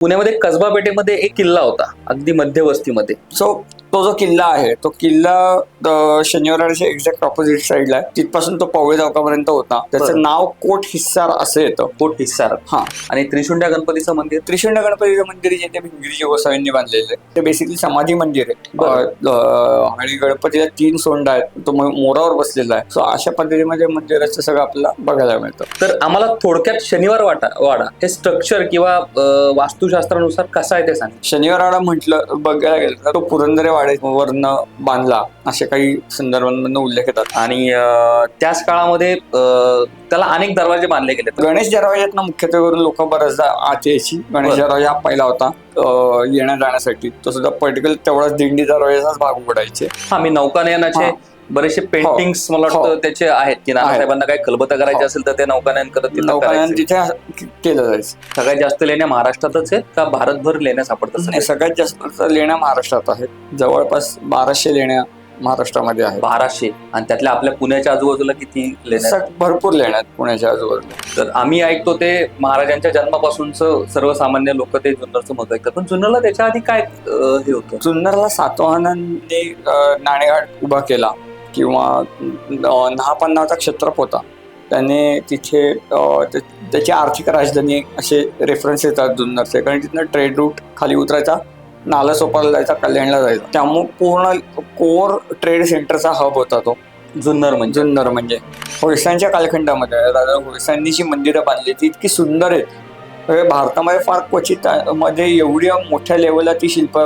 पुण्यामध्ये कसबा पेठेमध्ये एक किल्ला होता अगदी मध्यवस्तीमध्ये सो तो जो किल्ला आहे तो किल्ला शनिवारच्या एक्झॅक्ट ऑपोजिट साईडला आहे. तिथपासून तो पवळे चौकापर्यंत होता. त्याचं नाव कोट हिस्सार असं येतं. कोट हिस्सार. हा. आणि त्रिशुंड्या गणपतीचं मंदिर? त्रिशंड गणपतीचं मंदिर जे ते भिंगरी गोसावींनी बांधलेलं आहे. ते बेसिकली समाधी मंदिर आहे. आणि गणपतीला तीन सोंड आहेत. तो मोरावर बसलेला आहे. सो अशा पद्धतीमध्ये मंदिराचं सगळं आपल्याला बघायला मिळतं. तर आम्हाला थोडक्यात शनिवार वाटा वाडा हे स्ट्रक्चर किंवा वास्तुशास्त्रानुसार कसं आहे ते सांग. शनिवार वाडा म्हटलं बघायला गेलं तर तो पुरंदरे वाड्यावरनं बांधला असे काही संदर्भांमधून उल्लेख येतात आणि त्याच काळामध्ये त्याला अनेक दरवाजे बांधले गेले गणेश दरवाज्यातनं मुख्यत्वे करून लोक बऱ्याचदा आत यायची गणेश. दरवाजा पहिला होता येण्या जाण्यासाठी तो सुद्धा पर्टिक्युलर तेवढाच दिंडी दरवाजाचाच भाग उघडायचे हा मी नौकानयनाचे. बरेचसे पेंटिंग्स मला हो. वाटतं त्याचे आहेत की नानासाहेबांना काही कलबत करायचे हो. असेल तर ते नौकानयन करत तिथं नौकानयन करायचे. तिथे केलं जायचं. सगळ्यात जास्त लेण्या महाराष्ट्रातच आहेत का भारतभर लेण्या सापडतात नाही, सगळ्यात जास्त लेण्या महाराष्ट्रात आहेत. जवळपास बाराशे लेण्या महाराष्ट्रामध्ये आहेत. बाराशे. आणि त्यातल्या आपल्या पुण्याच्या आजूबाजूला किती लेण्या भरपूर लेण्या आहेत पुण्याच्या आजूबाजूला. तर आम्ही ऐकतो ते महाराजांच्या जन्मापासूनच सर्वसामान्य लोक ते जुन्नरचं मत ऐकतात. पण जुन्नरला त्याच्या आधी काय हे होतं? जुन्नरला सातवाहनांनी नाणेघाट उभा केला. किंवा अं, नहापान नावाचा क्षत्रप होता. त्याने तिथे त्याची आर्थिक राजधानी असे रेफरन्स येतात जुन्नरचे. कारण तिथनं ट्रेड रूट खाली उतरायचा नाला सोपारला जायचा कल्याणला जायचा. त्यामुळे पूर्ण कोर ट्रेड सेंटरचा हब होता तो. जुन्नर म्हणजे? जुन्नर म्हणजे. होळसांच्या कालखंडामध्ये राजा होळसांनी जी मंदिरं बांधली ती इतकी सुंदर आहेत. भारतामध्ये फार क्वचित मध्ये एवढ्या मोठ्या लेवलला ती शिल्प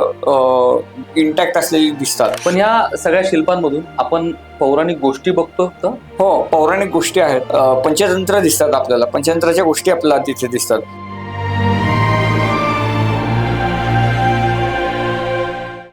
इंटॅक्ट असलेली दिसतात. पण ह्या सगळ्या शिल्पांमधून आपण पौराणिक गोष्टी बघतो का? हो पौराणिक गोष्टी आहेत. पंचतंत्र दिसतात आपल्याला. पंचतंत्राच्या गोष्टी आपल्याला तिथे दिसतात.